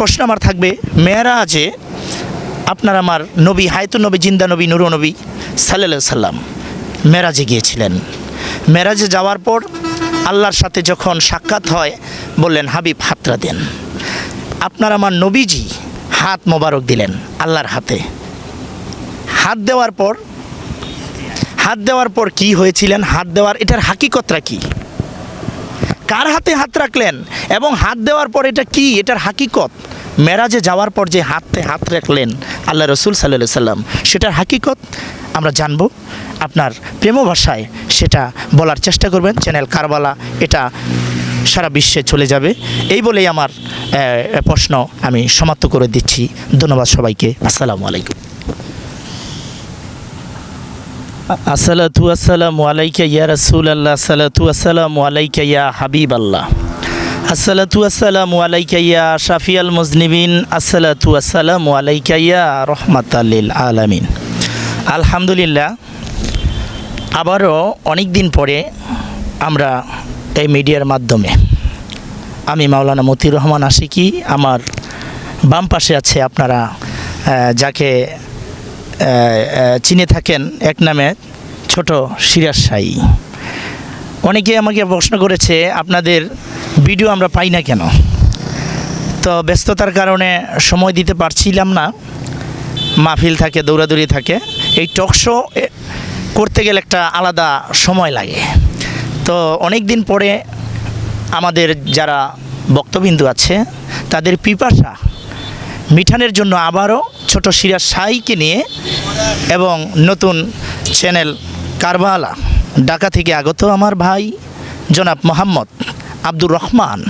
প্রশ্ন আমার থাকবে, মেয়েরা আছে আপনার আমার নবী হায়তু নবী, জিন্দা নবী, নুরু নবী সাল্লা সাল্লাম মেরাজে গিয়েছিলেন মেরাজে যাওয়ার পর আল্লাহর সাথে যখন সাক্ষাৎ হয়, বললেন, হাবিব, হাতরা দেন। আপনার আমার নবীজি হাত মোবারক দিলেন আল্লাহর হাতে। হাত দেওয়ার পর, হাত দেওয়ার পর কি হয়েছিলেন? হাত দেওয়ার, এটার হাকিকতটা কি? কার হাতে হাত রাখলেন এবং হাত দেওয়ার পর এটা কি? এটার হাকিকত? মেরাজে যাওয়ার পর যে হাতে হাত রাখলেন আল্লাহ রসুল সাল্লাহ সাল্লাম সেটার হাকিকত আমরা জানব। আপনার প্রেম ভাষায় সেটা বলার চেষ্টা করবেন। চ্যানেল কারবালা, এটা সারা বিশ্বে চলে যাবে। এই বলেই আমার প্রশ্ন আমি সমাপ্ত করে দিচ্ছি। ধন্যবাদ সবাইকে। আসসালামু আলাইকুম। আসসালাতু আসসালামু আলাইকা ইয়া রাসূল আল্লাহ আসসালাতু আসসালামু আলাইকা ইয়া হাবিব আল্লাহ আসসালাতু আসসালামু আলাইকা ইয়া শাফিয়াল মুজনিবিন আসসালাতু আসসালামু আলাইকা ইয়া রহমাতাল্লিল আলামিন আলহামদুলিল্লাহ আবারও অনেক দিন পরে আমরা এই মিডিয়ার মাধ্যমে আমি মাওলানা মতিউর রহমান আশিকি আমার বাম পাশে আছে আপনারা যাকে চিনে থাকেন এক নামে ছোট সিরাজ সাই অনেকে আমাকে প্রশ্ন করেছে, আপনাদের ভিডিও আমরা পাই না কেন? তো ব্যস্ততার কারণে সময় দিতে পারছিলাম না। মাহফিল থাকে, দৌড়াদৌড়ি থাকে। এই টক শো করতে গেলে একটা আলাদা সময় লাগে। তো অনেক দিন পরে আমাদের যারা বক্তবিন্দু আছে, তাদের পিপাসা মিঠানের জন্য আবারও ছোট সিরাজ সাইকে নিয়ে এবং নতুন চ্যানেল কারবালা, ঢাকা থেকে আগত আমার ভাই জনাব মোহাম্মদ আব্দুর রহমান।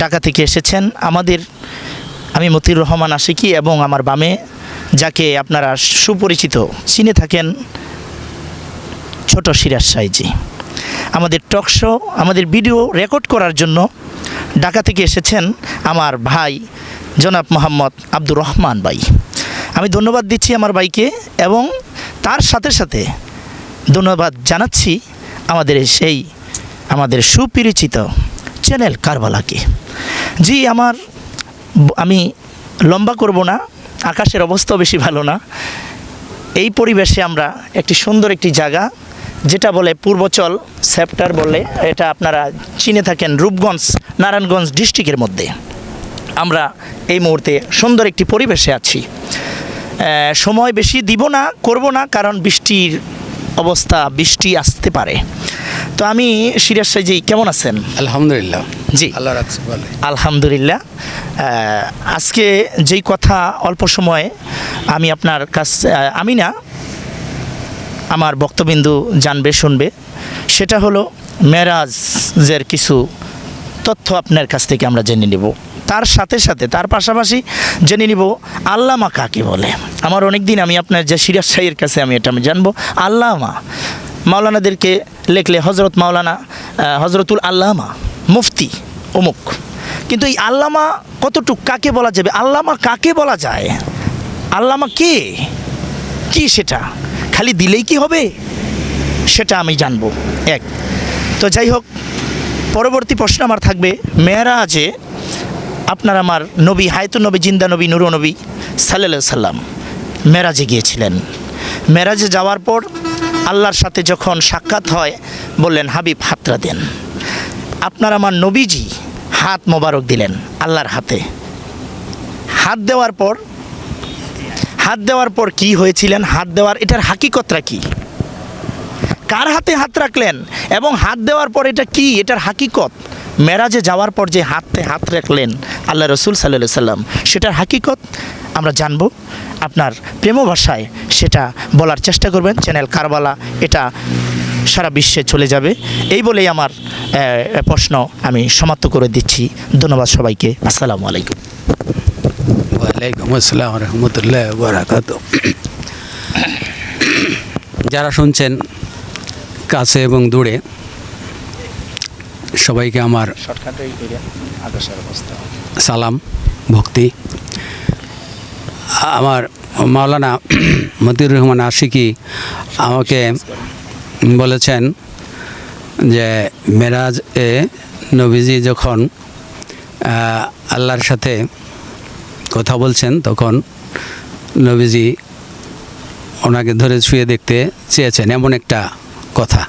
ঢাকা থেকে এসেছেন আমাদের আমি মতিউর রহমান আশিকি এবং আমার বামে, যাকে আপনারা সুপরিচিত চিনে থাকেন, ছোট সিরাজ সাইজি। আমাদের টক শো, আমাদের ভিডিও রেকর্ড করার জন্য ঢাকা থেকে এসেছেন আমার ভাই জনাব মোহাম্মদ আব্দুর রহমান ভাই। আমি ধন্যবাদ দিচ্ছি আমার ভাইকে এবং তার সাথে সাথে ধন্যবাদ জানাচ্ছি আমাদের সেই, আমাদের সুপরিচিত চ্যানেল কারবালাকে। জি, আমার আমি লম্বা করব না, আকাশের অবস্থাও বেশি ভালো না। এই পরিবেশে আমরা একটি সুন্দর একটি জায়গা, যেটা বলে পূর্বচল সেপ্টার বলে, এটা আপনারা চিনে থাকেন রূপগঞ্জ, নারায়ণগঞ্জ ডিস্ট্রিক্টের মধ্যে। আমরা এই মুহূর্তে সুন্দর একটি পরিবেশে আছি। সময় বেশি দিব না করব না কারণ বৃষ্টির অবস্থা বৃষ্টি আসতে পারে। তো আমি সিরাজ সাইজি কেমন আছেন? আলহামদুলিল্লাহ। জি। আল্লাহ আলহামদুলিল্লাহ। আজকে যেই কথা অল্প সময়ে আমি আপনার কাছ আমি না আমার বক্তবিন্দু জানবে শুনবে সেটা হলো মেরাজের কিছু তথ্য আপনার কাছ থেকে আমরা জেনে নিব। তার সাথে সাথে, তার পাশাপাশি জেনে নিব আল্লামা কাকে বলে। আমার অনেক দিন আমি আপনার যে সিরাজ সাহের কাছে আমি এটা আমি জানব। আল্লামা, মাওলানাদেরকে লেখলে হজরত মাওলানা হজরতুল আল্লামা, মুফতি অমুক। কিন্তু এই আল্লামা কতটুক, কাকে বলা যাবে? আল্লামা কাকে বলা যায়? আল্লামা কে? কি সেটা? খালি দিলেই কি হবে? সেটা আমি জানব। এক। তো যাই হোক পরবর্তী প্রশ্ন আমার থাকবে মেয়েরা আছে আপনার আমার নবী হায়তু নবী, জিন্দা নবী, নুরু নবী সাল্লা সাল্লাম মেরাজে গিয়েছিলেন। মেরাজে যাওয়ার পর আল্লাহর সাথে যখন সাক্ষাৎ হয়, বললেন, হাবিব, হাতরা দেন। আপনার আমার নবীজি হাত মোবারক দিলেন আল্লাহর হাতে। হাত দেওয়ার পর, হাত দেওয়ার পর কি হয়েছিলেন? হাত দেওয়ার, এটার হাকিকতটা কি? কার হাতে হাত রাখলেন এবং হাত দেওয়ার পর এটা কি? এটার হাকিকত। মেরাজে যাওয়ার পর যে হাতে হাত রাখলেন আল্লাহ রসুল সাল্লাহ সাল্লাম সেটার হাকিকত আমরা জানব। আপনার প্রেম ভাষায় সেটা বলার চেষ্টা করবেন। চ্যানেল কারবালা, এটা সারা বিশ্বে চলে যাবে। এই বলেই আমার প্রশ্ন আমি সমাপ্ত করে দিচ্ছি। ধন্যবাদ সবাইকে। আসসালামু আলাইকুম। ওয়ালাইকুম আসসালাম রহমতুল্লাহ বারাকাত যারা শুনছেন কাছে এবং দূরে সবাইকে আমার সালাম ভক্তি। আমার মাওলানা মতিউর রহমান আশিকি আমাকে বলেছেন যে মেরাজ এ নবীজি যখন আল্লাহর সাথে কথা বলছেন তখন নবীজি ওনাকে ধরে ছুঁয়ে দেখতে চেয়েছেন। এমন একটা কথা।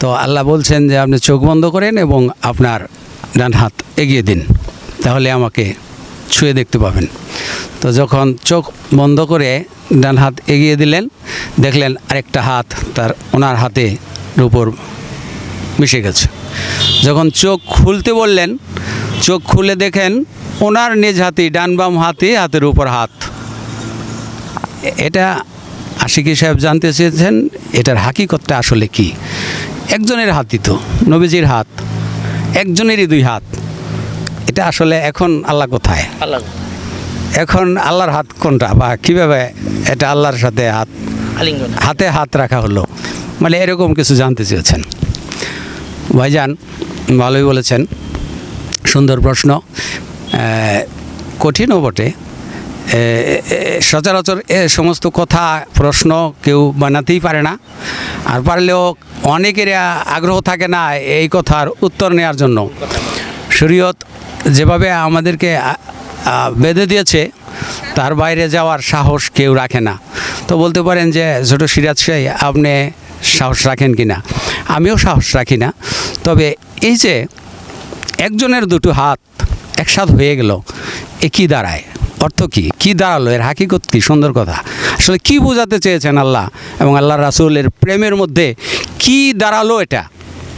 তো আল্লাহ বলছেন যে, আপনি চোখ বন্ধ করেন এবং আপনার ডান হাত এগিয়ে দিন। তাহলে আমাকে ছুঁয়ে দেখতে পাবেন। তো যখন চোখ বন্ধ করে ডান হাত এগিয়ে দিলেন, দেখলেন আরেকটা হাত তার ওনার হাতে উপর মিশে গেছে। যখন চোখ খুলতে বললেন, চোখ খুলে দেখেন ওনার নিজ হাতে, ডান বাম হাতে, হাতের উপর হাত। এটা আশিকি সাহেব জানতে চেয়েছেন এটার হাকিকতটা আসলে কি? একজনের হাতই তো নবীজির হাত একজনেরই দুই হাত। এটা আসলে এখন আল্লাহ কোথায়? আল্লাহ। এখন আল্লাহর হাত কোনটা বা কীভাবে এটা আল্লাহর সাথে হাত হাতে হাত রাখা হলো? মানে এরকম কিছু জানতে চেয়েছেন। ভাইজান ভালোই বলেছেন সুন্দর প্রশ্ন। কঠিনও বটে সচরাচর এ সমস্ত কথা, প্রশ্ন কেউ বানাতেই পারে না। আর পারলেও অনেকের আগ্রহ থাকে না এই কথার উত্তর নেওয়ার জন্য। শরীয়ত যেভাবে আমাদেরকে বেঁধে দিয়েছে, তার বাইরে যাওয়ার সাহস কেউ রাখে না। তো বলতে পারেন যে, ছোট সিরাজ শাহ আপনি সাহস রাখেন কি না? আমিও সাহস রাখি না। তবে এই যে, একজনের দুটো হাত একসাথ হয়ে গেল, এ কি দাঁড়ায়? অর্থ কি? কি দাঁড়াল? এর হাকিকত কি? সুন্দর কথা। আসলে কি বোঝাতে চেয়েছেন আল্লাহ এবং আল্লাহ রাসুলের প্রেমের মধ্যে কি দাঁড়াল এটা?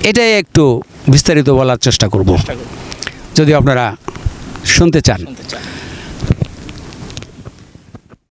এটাই একটু বিস্তারিত বলার চেষ্টা করব। যদি আপনারা শুনতে চান। শুনতে চান।